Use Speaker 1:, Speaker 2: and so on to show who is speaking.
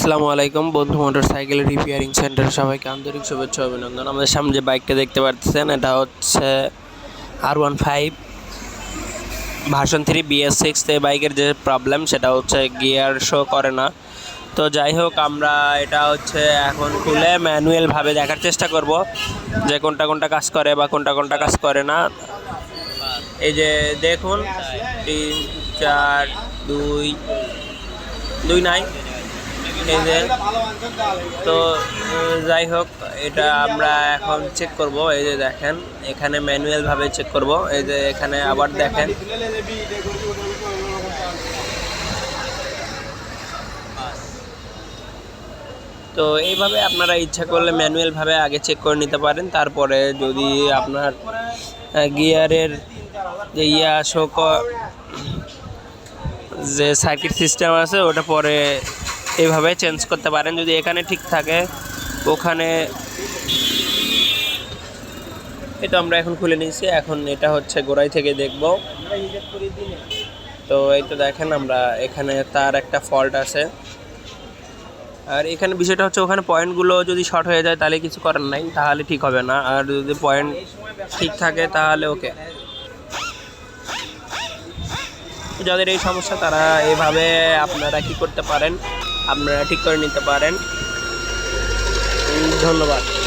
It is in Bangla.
Speaker 1: আসসালামু আলাইকুম, বন্ধু মোটর সাইকেল রিপেয়ারিং সেন্টার সবাইকে আন্তরিক শুভেচ্ছা অভিনন্দন। আমাদের সামনে যে বাইকটা দেখতে পাচ্ছেন এটা হচ্ছে R one five version three BS six এই বাইকের যে প্রবলেম সেটা হচ্ছে গিয়ার শো করে না। তো যাই হোক, আমরা এটা হচ্ছে এখন খুলে ম্যানুয়ালভাবে দেখার চেষ্টা করব যে কোনটা কোনটা কাজ করে বা কোনটা কোনটা কাজ করে না। এই যে দেখুন, তিন, চার, দুই দুই নাই। এই যে, তো যাই হোক, এটা আমরা এখন চেক করব। এই যে দেখেন, এখানে ম্যানুয়াল ভাবে চেক করব। এই যে এখানে আবার দেখেন। তো, এইভাবে আপনারা ইচ্ছা করলে ম্যানুয়াল ভাবে আগে চেক করে নিতে পারেন। তারপরে যদি আপনার গিয়ারের যে ইয়া শো যে সার্কিট সিস্টেম আছে, ওটা পরে এইভাবে চেঞ্জ করতে পারেন। যদি এখানে ঠিক থাকে, ওখানে এটা আমরা এখন খুলে নিয়েছি। এখন এটা হচ্ছে গোড়াই থেকে দেখব। তো এই তো দেখেন আমরা এখানে তার একটা ফল্ট আছে। আর এখানে বিষয়টা হচ্ছে ওখানে পয়েন্টগুলো যদি শর্ট হয়ে যায়, তাহলে কিছু করার নাই, তাহলে ঠিক হবে না। আর যদি পয়েন্ট ঠিক থাকে, তাহলে ওকে যাদের এই সমস্যা, তারা এভাবে আপনারা কি করতে পারেন? আপনারা ঠিক করে নিতে পারেন। ধন্যবাদ।